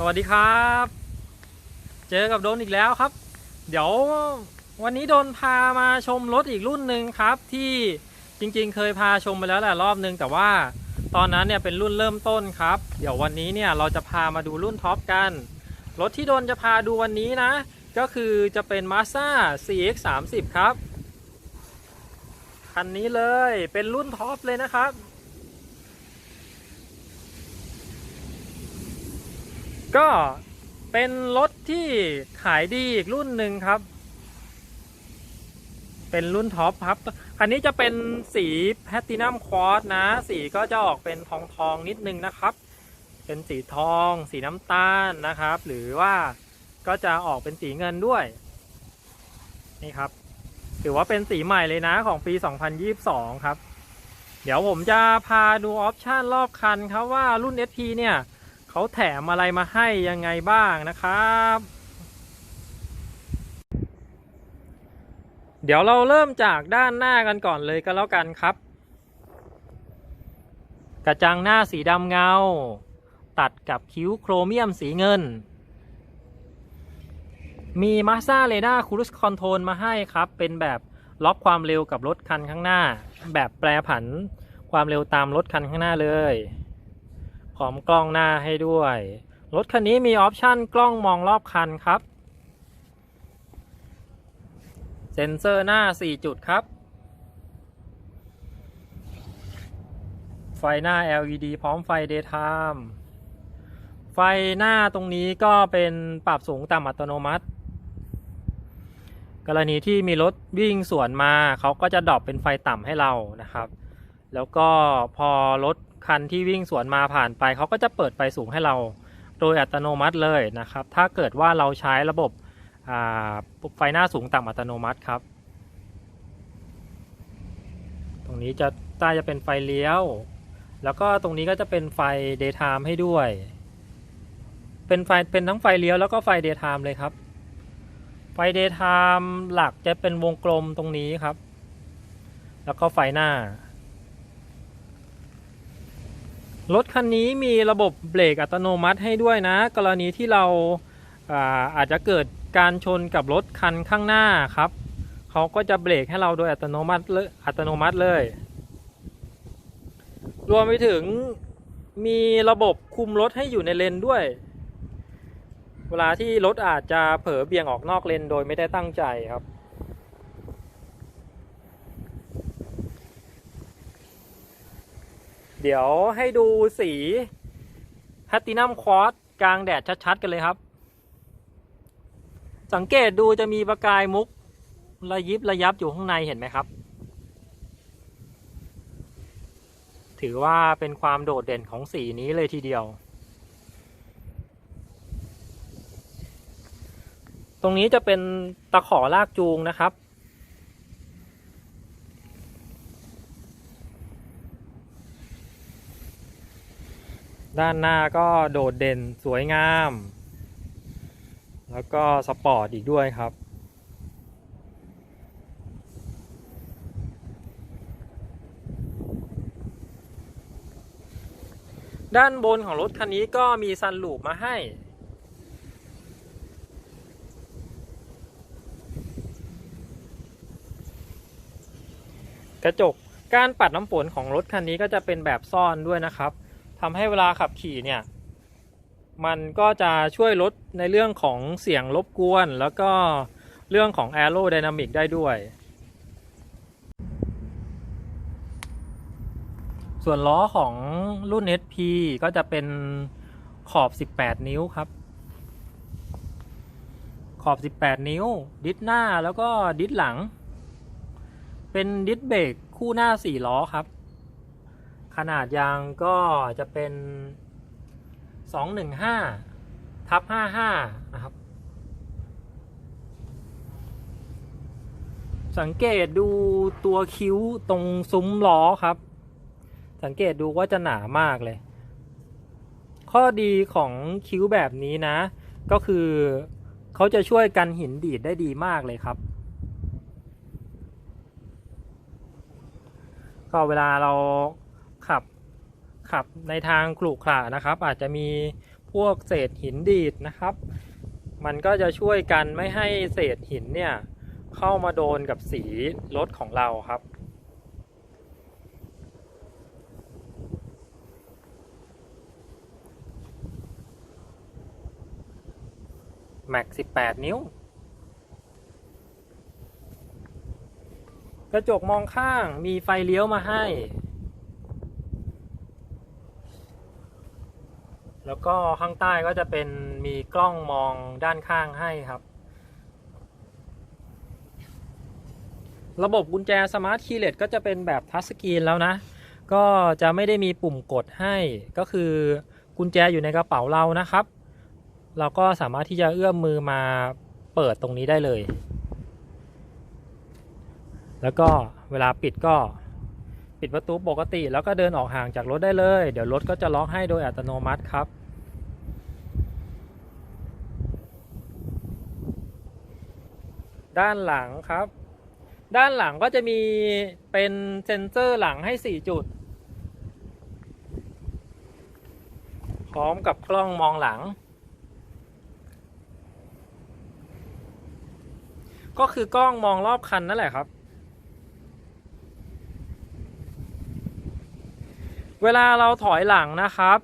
สวัสดีครับ เจอกับโดนอีกแล้วครับ เดี๋ยววันนี้โดนพามาชมรถอีกรุ่นหนึ่งครับ ที่จริงๆ เคยพาชมไปแล้วแหละรอบนึง แต่ว่าตอนนั้นเนี่ยเป็นรุ่นเริ่มต้นครับ เดี๋ยววันนี้เนี่ยเราจะพามาดูรุ่นท็อปกัน รถที่โดนจะพาดูวันนี้นะ ก็คือจะเป็น Mazda CX 3 0ครับคันนี้เลยเป็นรุ่นท็อปเลยนะครับ ก็เป็นรถที่ขายดีอีกรุ่นหนึ่งครับ เป็นรุ่นท็อปครับ คันนี้จะเป็นสีแพตตินัมควอตนะ สีก็จะออกเป็นทองทองนิดนึงนะครับ เป็นสีทอง สีน้ำตาลนะครับ หรือว่าก็จะออกเป็นสีเงินด้วย นี่ครับ ถือว่าเป็นสีใหม่เลยนะของปี 2022 ครับ เดี๋ยวผมจะพาดูออปชันรอบคันครับว่ารุ่น SP เนี่ย เขาแถมอะไรมาให้ยังไงบ้างนะครับ เดี๋ยวเราเริ่มจากด้านหน้ากันก่อนเลยก็แล้วกันครับ กระจังหน้าสีดำเงา ตัดกับคิ้วโครเมียมสีเงิน มี Mazda r a d a r Cruise Control มาให้ครับ เป็นแบบล็อกความเร็วกับรถคันข้างหน้า แบบแปรผันความเร็วตามรถคันข้างหน้าเลย พร้อมกล้องหน้าให้ด้วย รถคันนี้มีออปชันกล้องมองรอบคันครับ เซ็นเซอร์หน้า 4 จุดครับ ไฟหน้า LED พร้อมไฟ Daytime ไฟหน้าตรงนี้ก็เป็นปรับสูงต่ำอัตโนมัติ กรณีที่มีรถวิ่งสวนมาเขาก็จะดรอปเป็นไฟต่ำให้เรานะครับ แล้วก็พอรถ คันที่วิ่งสวนมาผ่านไปเขาก็จะเปิดไฟสูงให้เราโดยอัตโนมัติเลยนะครับ ถ้าเกิดว่าเราใช้ระบบไฟหน้าสูงต่ำอัตโนมัติครับ ตรงนี้จะใต้จะเป็นไฟเลี้ยว แล้วก็ตรงนี้ก็จะเป็นไฟ daytime ให้ด้วย เป็นไฟเป็นทั้งไฟเลี้ยวแล้วก็ไฟ daytime เลยครับ ไฟ daytime หลักจะเป็นวงกลมตรงนี้ครับ แล้วก็ไฟหน้า รถคันนี้มีระบบเบรกอัตโนมัติให้ด้วยนะ กรณีที่เราอาอาจจะเกิดการชนกับรถคันข้างหน้าครับเขาก็จะเบรกให้เราโดยอัตโนมัติเลยอัตโนมัติเลย รวมไปถึงมีระบบคุมรถให้อยู่ในเลนด้วย เวลาที่รถอาจจะเผลอเบี่ยงออกนอกเลนโดยไม่ได้ตั้งใจครับ เดี๋ยวให้ดูสีแพตตินัมควอตกลางแดดชัดๆ กันเลยครับ สังเกตดูจะมีประกายมุกระยิบระยับอยู่ข้างในเห็นไหมครับ ถือว่าเป็นความโดดเด่นของสีนี้เลยทีเดียว ตรงนี้จะเป็นตะขอลากจูงนะครับ ด้านหน้าก็โดดเด่นสวยงาม แล้วก็สปอร์ตอีกด้วยครับ ด้านบนของรถคันนี้ก็มีซันลูปมาให้กระจกการปัดน้ำฝนของรถคันนี้ก็จะเป็นแบบซ่อนด้วยนะครับ ทำให้เวลาขับขี่เนี่ย มันก็จะช่วยลดในเรื่องของเสียงรบกวน แล้วก็เรื่องของ a e r o d y n a m i c ได้ด้วย ส่วนล้อของรุ่น SP ก็จะเป็นขอบ 18 นิ้วครับ ขอบ 18 นิ้ว ดิสหน้าแล้วก็ดิสหลัง เป็นดิสเบรกคู่หน้า 4 ล้อครับ ขนาดยางก็จะเป็น 215 ทับ 55 นะครับ สังเกตดูตัวคิ้วตรงซุ้มล้อครับ สังเกตดูว่าจะหนามากเลย ข้อดีของคิ้วแบบนี้นะ ก็คือเขาจะช่วยกันหินดีดได้ดีมากเลยครับก็เวลาเรา ขับในทางขรุขระนะครับ อาจจะมีพวกเศษหินดีดนะครับ มันก็จะช่วยกันไม่ให้เศษหินเนี่ยเข้ามาโดนกับสีรถของเราครับ แม็ก 18 นิ้ว กระจกมองข้างมีไฟเลี้ยวมาให้ แล้วก็ข้างใต้ก็จะเป็นมีกล้องมองด้านข้างให้ครับ ระบบกุญแจสมาร์ทคีย์เลสก็จะเป็นแบบทัชสกรีนแล้วนะ ก็จะไม่ได้มีปุ่มกดให้ ก็คือกุญแจอยู่ในกระเป๋าเรานะครับ เราก็สามารถที่จะเอื้อมมือมาเปิดตรงนี้ได้เลย แล้วก็เวลาปิดก็ ปิดประตูปกติ แล้วก็เดินออกห่างจากรถได้เลย เดี๋ยวรถก็จะล็อกให้โดยอัตโนมัติครับด้านหลังครับ ด้านหลังก็จะมีเป็นเซ็นเซอร์หลังให้ 4 จุด พร้อมกับกล้องมองหลัง ก็คือกล้องมองรอบคันนั่นแหละครับ เวลาเราถอยหลังนะครับ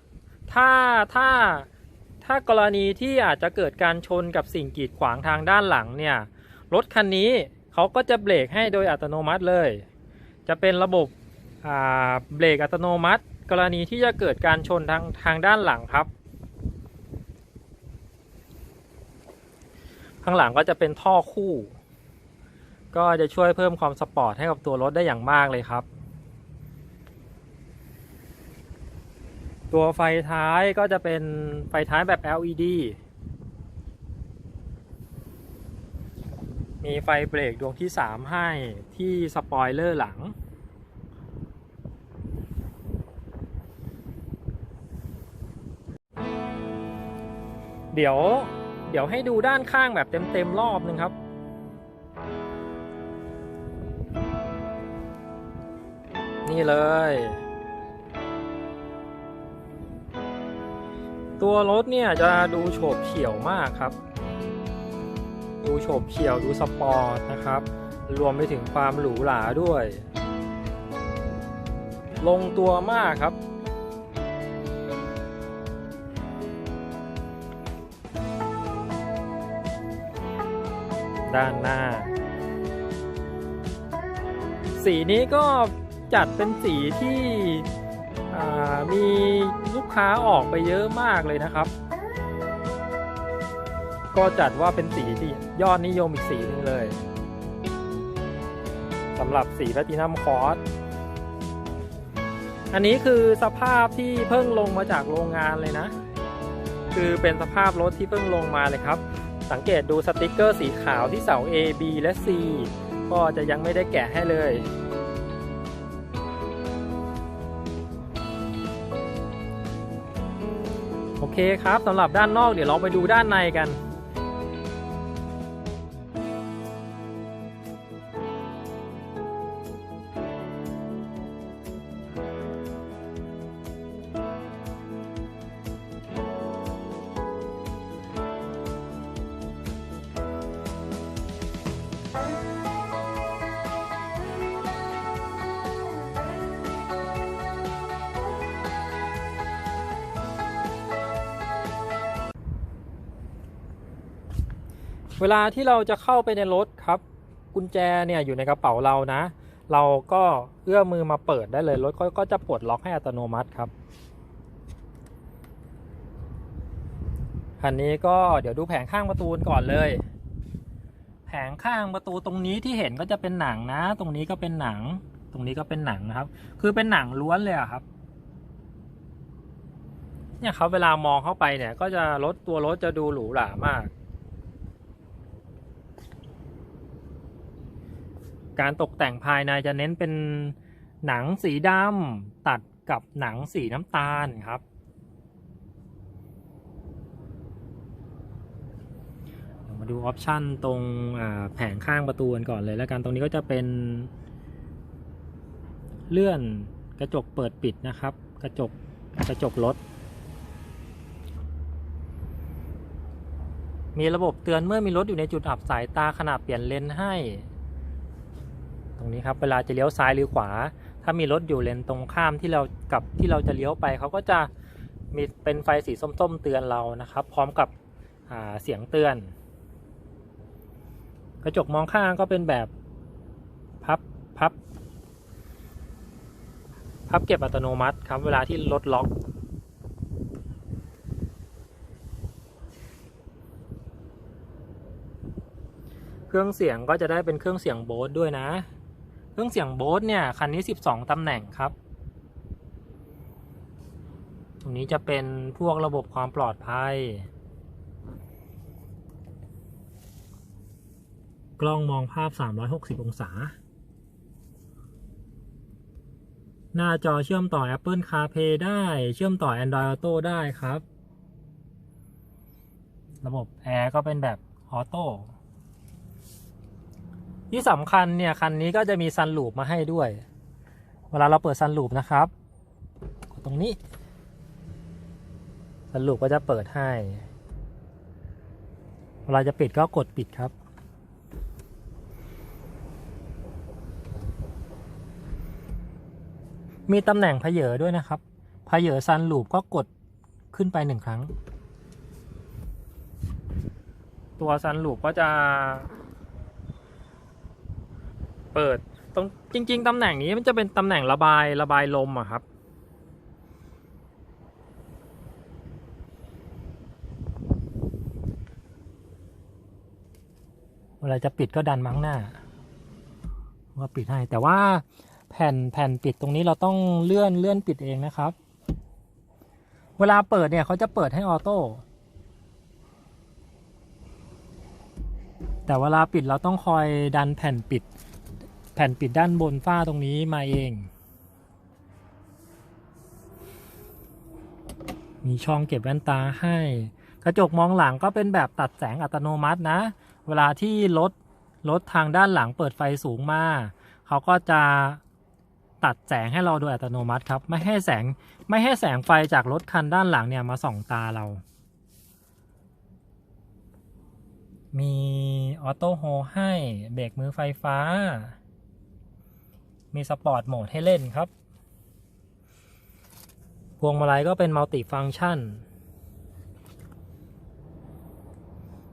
ถ้าถ้าถ้ากรณีที่อาจจะเกิดการชนกับสิ่งกีดขวางทางด้านหลังเนี่ย รถคันนี้เขาก็จะเบรกให้โดยอัตโนมัติเลย จะเป็นระบบเบรกอัตโนมัติ กรณีที่จะเกิดการชนทางทางด้านหลังครับ ข้างหลังก็จะเป็นท่อคู่ ก็จะช่วยเพิ่มความสปอร์ตให้กับตัวรถได้อย่างมากเลยครับ ตัวไฟท้ายก็จะเป็นไฟท้ายแบบ LED มีไฟเบรกดวงที่ 3 ให้ที่สปอยเลอร์หลัง เดี๋ยวเดี๋ยวให้ดูด้านข้างแบบเต็ม ๆ รอบนึงครับนี่เลย ตัวรถเนี่ยจะดูโฉบเฉี่ยวมากครับ ดูโฉบเฉี่ยวดูสปอร์ตนะครับ รวมไปถึงความหรูหราด้วย ลงตัวมากครับด้านหน้า สีนี้ก็จัดเป็นสีที่ มีลูกค้าออกไปเยอะมากเลยนะครับ ก็จัดว่าเป็นสีที่ยอดนิยมอีกสีหนึงเลยสำหรับสีแพตินัมคอร์สอันนี้คือสภาพที่เพิ่งลงมาจากโรงงานเลยนะ คือเป็นสภาพรถที่เพิ่งลงมาเลยครับ สังเกตดูสติกเกอร์สีขาวที่เสา A B และ C ก็จะยังไม่ได้แกะให้เลย โอเคครับสำหรับด้านนอกเดี๋ยวเราไปดูด้านในกัน เวลาที่เราจะเข้าไปในรถครับ กุญแจเนี่ยอยู่ในกระเป๋าเรานะ เราก็เอื้อมมือมาเปิดได้เลยรถก็ก็จะปลดล็อกให้อัตโนมัติครับคันนี้ก็เดี๋ยวดูแผงข้างประตูก่อนเลย แผงข้างประตูตรงนี้ที่เห็นก็จะเป็นหนังนะ ตรงนี้ก็เป็นหนัง ตรงนี้ก็เป็นหนังนะครับ คือเป็นหนังล้วนเลยครับเนี่ยครับเวลามองเข้าไปเนี่ย ก็จะรถตัวรถจะดูหรูหรามาก การตกแต่งภายในจะเน้นเป็นหนังสีดำตัดกับหนังสีน้ำตาลครับ มาดูออปชันตรงแผงข้างประตูกันก่อนเลย แล้วกันตรงนี้ก็จะเป็นเลื่อนกระจกเปิดปิดนะครับ กระจกกระจกรถ มีระบบเตือนเมื่อมีรถอยู่ในจุดอับสายตาขณะเปลี่ยนเลนให้ ตรงนี้ครับเวลาจะเลี้ยวซ้ายหรือขวา ถ้ามีรถอยู่เลนตรงข้ามที่เรากับที่เราจะเลี้ยวไปเขาก็จะมีเป็นไฟสีส้มๆเตือนเรานะครับ พร้อมกับเสียงเตือน กระจกมองข้างก็เป็นแบบพับพับพับเก็บอัตโนมัติครับเวลาที่รถล็อกเครื่องเสียงก็จะได้เป็นเครื่องเสียงโบสด้วยนะ เครื่องเสียงโบสเนี่ย คันนี้ 12 ตำแหน่งครับ ตรงนี้จะเป็นพวกระบบความปลอดภัย กล้องมองภาพ 360 องศา หน้าจอเชื่อมต่อ Apple CarPlay ได้ เชื่อมต่อ Android Auto ได้ครับ ระบบแอร์ก็เป็นแบบออโต้ ที่สำคัญเนี่ยคันนี้ก็จะมีซันลูปมาให้ด้วย เวลาเราเปิดซันลูปนะครับกดตรงนี้ซันลูปก็จะเปิดให้ เวลาจะปิดก็กดปิดครับมีตำแหน่งเพเยอด้วยนะครับเพเยอซันลูปก็กดขึ้นไปหนึ่งครั้ง ตัวซันลูปก็จะ เปิดตรงจริง ๆตำแหน่งนี้มันจะเป็นตำแหน่งระบายระบายลมอะครับ เวลาจะปิดก็ดันมั้งหน้าว่าปิดให้ แต่ว่าแผ่นแผ่นปิดตรงนี้เราต้องเลื่อนเลื่อนปิดเองนะครับ เวลาเปิดเนี่ยเขาจะเปิดให้ออโต้แต่เวลาปิดเราต้องคอยดันแผ่นปิด แผ่นปิดด้านบนฝ้าตรงนี้มาเอง มีช่องเก็บแว่นตาให้ กระจกมองหลังก็เป็นแบบตัดแสงอัตโนมัตินะ เวลาที่รถรถทางด้านหลังเปิดไฟสูงมาเขาก็จะตัดแสงให้เราโดยอัตโนมัติครับ ไม่ให้แสงไม่ให้แสงไฟจากรถคันด้านหลังเนี่ยมาส่องตาเรา มีออโต้โฮให้เบรกมือไฟฟ้า มีสปอร์ตโหมดให้เล่นครับ พวงมาลัยก็เป็นมัลติฟัง c t ชัน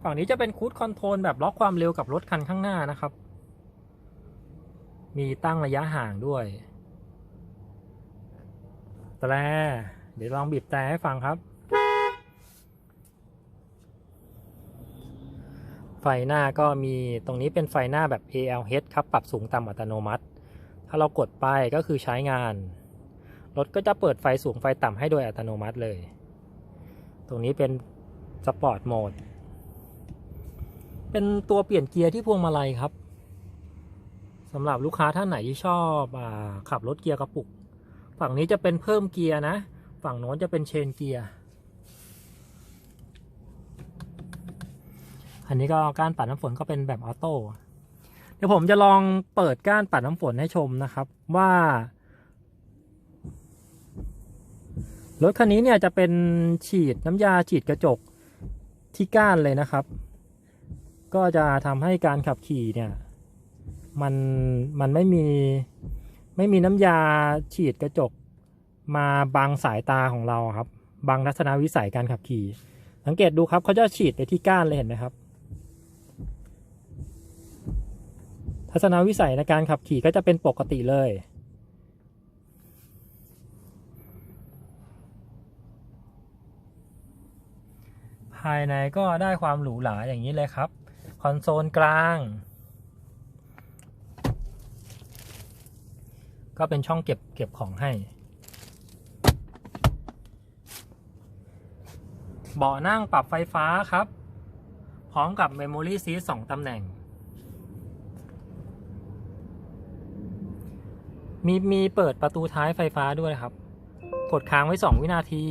ฝั่งนี้จะเป็นคูดคอนโทรลแบบล็อกความเร็วกับรถคันข้างหน้านะครับ มีตั้งระยะห่างด้วยแตรเดี๋ยวลองบีบแตรให้ฟังครับ ไฟหน้าก็มีตรงนี้เป็นไฟหน้าแบบ ALH ครับ ปรับสูงต่ำอัตโนมัติ ถ้าเรากดไปก็คือใช้งาน รถก็จะเปิดไฟสูงไฟต่ำให้โดยอัตโนมัติเลย ตรงนี้เป็นสปอร์ตโหมด เป็นตัวเปลี่ยนเกียร์ที่พวงมาลัยครับสำหรับลูกค้าท่านไหนที่ชอบอขับรถเกียร์กระปุก ฝั่งนี้จะเป็นเพิ่มเกียร์นะ ฝั่งโน้นจะเป็นเชนเกียร์อันนี้ก็กานปัดน้ำฝนก็เป็นแบบออโต้ ดี๋ยวผมจะลองเปิดก้านปัดน้ำฝนให้ชมนะครับว่ารถคันนี้เนี่ยจะเป็นฉีดน้ำยาฉีดกระจกที่ก้านเลยนะครับ ก็จะทำให้การขับขี่เนี่ยมันมันไม่มีไม่มีน้ำยาฉีดกระจกมาบังสายตาของเราครับบังทัศนวิสัยการขับขี่ สังเกตดูครับเขาจะฉีดไปที่ก้านเลยเห็นไหมครับ ทัศนวิสัยในการขับขี่ก็จะเป็นปกติเลย ภายในก็ได้ความหรูหราอย่างนี้เลยครับ คอนโซลกลาง ก็เป็นช่องเก็บเก็บของให้ เบาะนั่งปรับไฟฟ้าครับ พร้อมกับ Memory Seat 2ตำแหน่ง มีมีเปิดประตูท้ายไฟฟ้าด้วยครับ กดค้างไว้ 2 วินาที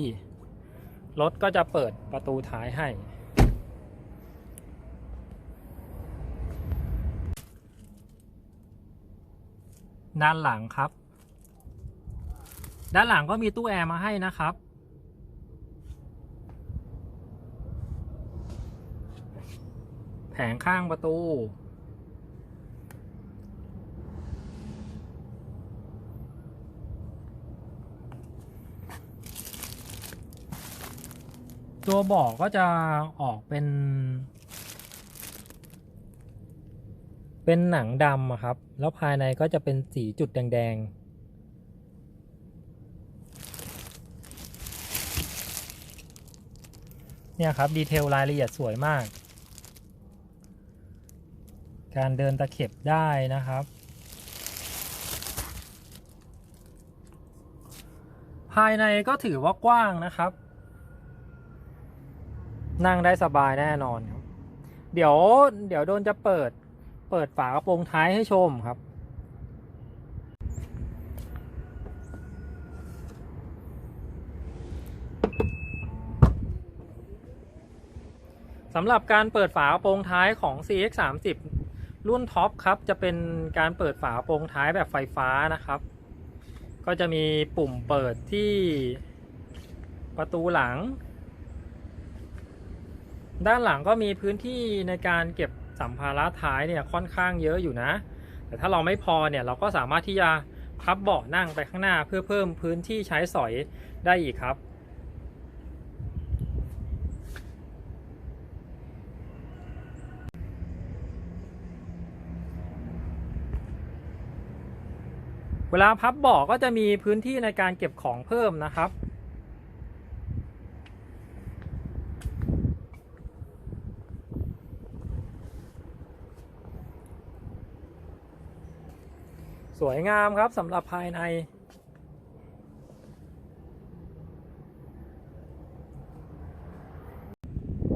รถก็จะเปิดประตูท้ายให้ ด้านหลังครับ ด้านหลังก็มีตู้แอร์มาให้นะครับ แผงข้างประตู ตัวเบอกก็จะออกเป็น เป็นหนังดำครับ แล้วภายในก็จะเป็นสีจุดแดงๆ เนี่ยครับ ดีเทลรายละเอียดสวยมาก การเดินตะเข็บได้นะครับภายในก็ถือว่ากว้างนะครับ นั่งได้สบายแน่นอนครับ เดี๋ยว เดี๋ยวโดนจะเปิด เปิดฝากระโปรงท้ายให้ชมครับ สำหรับการเปิดฝากระโปรงท้ายของ CX 3 0รุ่นท็อปครับ จะเป็นการเปิดฝากระโปรงท้ายแบบไฟฟ้านะครับ ก็จะมีปุ่มเปิดที่ประตูหลัง ด้านหลังก็มีพื้นที่ในการเก็บสัมภาระท้ายเนี่ยค่อนข้างเยอะอยู่นะ แต่ถ้าเราไม่พอเนี่ยเราก็สามารถที่จะพับเบาะนั่งไปข้างหน้าเพื่อเพิ่มพื้นที่ใช้สอยได้อีกครับ เวลาพับเบาะก็จะมีพื้นที่ในการเก็บของเพิ่มนะครับ สวยงามครับสำหรับภายใน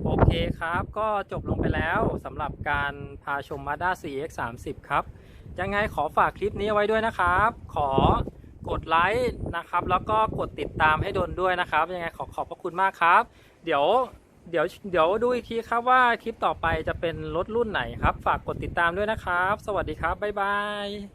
โอเคครับก็จบลงไปแล้วสำหรับการพาชม Mazda CX 3 0 ครับ ยังไงขอฝากคลิปนี้ไว้ด้วยนะครับ ขอกดไลค์นะครับ แล้วก็กดติดตามให้ดนด้วยนะครับ ยังไงขอขอบพระคุณมากครับ เดี๋ยวเดี๋ยวเดี๋ยวดูอีกทีครับว่าคลิปต่อไปจะเป็นรถรุ่นไหนครับ ฝากกดติดตามด้วยนะครับ สวัสดีครับ บ๊ายบาย